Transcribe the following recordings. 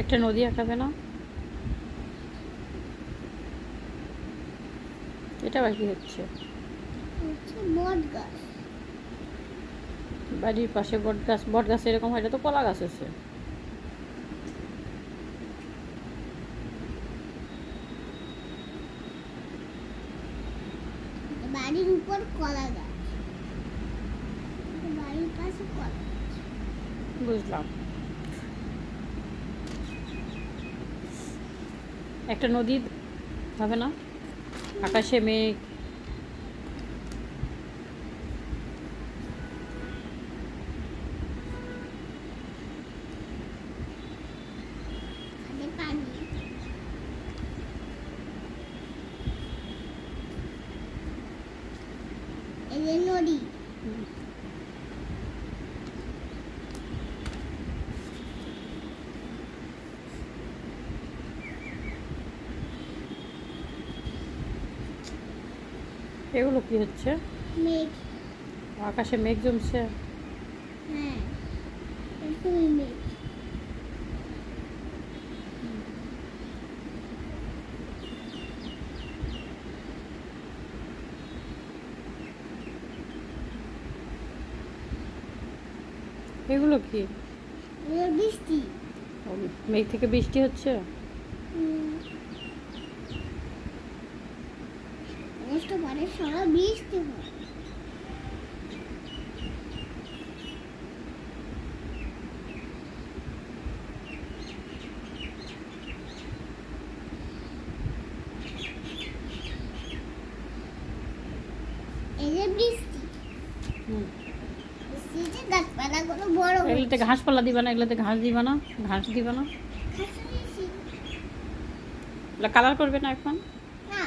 একটা নদী আঁকাবে না? এটা বাকি হচ্ছে। বাড়ির পাশে বট গাছ। বট গাছ এরকম হয় এটা তো কলা গাছ আছে বাড়ির উপর কলা গাছ। বাড়ির পাশে কলা বুঝলাম। একটা নদী হবে না? আকাশে মেঘ। নদী। এগুলো কি হচ্ছে? মেঘ। আকাশে মেঘ জমছে। হ্যাঁ মেঘ। এগুলো কি? বৃষ্টি। মেঘ থেকে বৃষ্টি হচ্ছে? হুম। অগস্ট পরে সবাই বৃষ্টি হয় এগুলোতে ঘাসপালা দিবা না এগুলোতে ঘাস দিবা না ঘাস দিবা না। কালার করবে না এখন? না।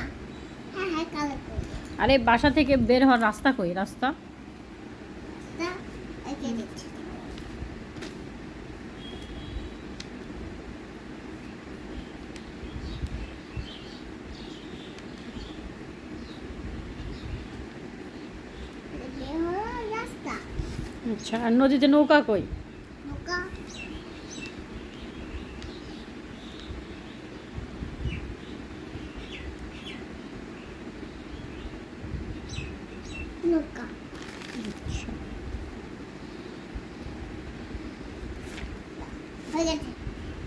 আরে বাসা থেকে বের হওয়ার রাস্তা কই? রাস্তা। আচ্ছা আর নদীতে নৌকা কই নৌকা নৌকা হয়ে গেছে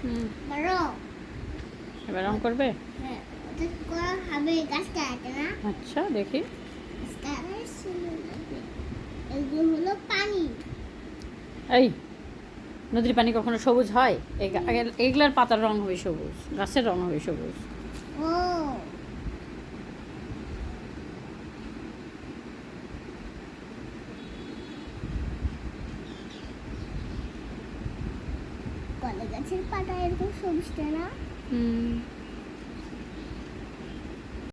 হুম। বড় এবার রং করবে? হ্যাঁ হবে গাছটা আছে না? আচ্ছা দেখি। এগুলো হলো পানি। এই নদীর পানি কখনো সবুজ হয়? এগুলার পাতার রং হবে সবুজ গাছের রং হবে সবুজ। ও কলা গাছের পাতা এরকম সবুজটা না? হুম।